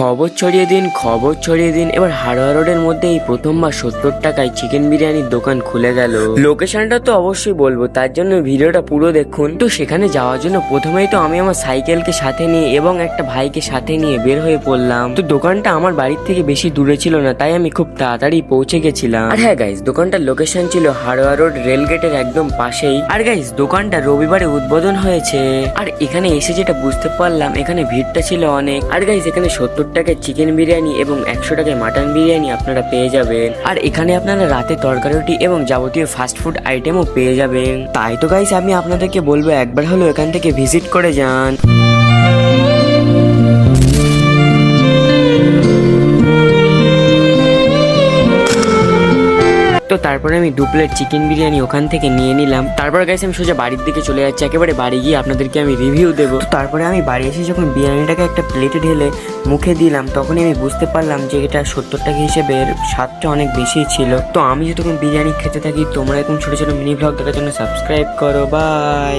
খবর ছড়িয়ে দিন, খবর ছড়িয়ে দিন। এবার হাড়োয়া রোডের মধ্যে এই প্রথমবার সত্তর টাকায় চিকেন বিরিয়ানির দোকান খুলে গেল। লোকেশনটা তো অবশ্যই বলব, তার জন্য ভিডিওটা পুরো দেখুন। তো সেখানে যাওয়ার জন্য প্রথমেই তো আমি আমার সাইকেলকে সাথে নিয়ে এবং একটা ভাইকে সাথে নিয়ে বের হয়ে পড়লাম। তো দোকানটা আমার বাড়ির থেকে বেশি দূরে ছিল না, তাই আমি খুব তাড়াতাড়ি পৌঁছে গেছিলাম। আর হ্যাঁ গাইস দোকানটার লোকেশন ছিল হাড়োয়া রোড রেল গেটের একদম পাশেই। আর গাইস দোকানটা রবিবারে উদ্বোধন হয়েছে। আর এখানে এসে যেটা বুঝতে পারলাম, এখানে ভিড়টা ছিল অনেক। আর গাইস এখানে সত্তর টাকায় চিকেন বিরিয়ানি এবং একশো টাকায় মাটন বিরিয়ানি আপনারা পেয়ে যাবেন। আর এখানে আপনারা রাতে তরকারি রুটি এবং যাবতীয় ফাস্ট ফুড আইটেমও পেয়ে যাবেন। তাই তো গাইছে আমি আপনাদেরকে বলব একবার হলো এখান থেকে ভিজিট করে যান। তো তারপরে আমি দু প্লেট চিকেন বিরিয়ানি ওখান থেকে নিয়ে নিলাম। তারপর গেছে আমি সোজা বাড়ির দিকে চলে যাচ্ছি, একেবারে বাড়ি গিয়ে আপনাদেরকে আমি রিভিউ দেবো। তারপরে আমি বাড়ি এসে যখন বিরিয়ানিটাকে একটা প্লেটে ঢেলে মুখে দিলাম, তখনই আমি বুঝতে পারলাম যে এটা সত্তর টাকা হিসেবে স্বাদটা অনেক বেশি ছিল। তো আমি যতক্ষণ বিরিয়ানি খেতে থাকি, তোমরা এরকম ছোটো ছোটো মিনি ভ্লগ দেখার জন্য সাবস্ক্রাইব করো। বাই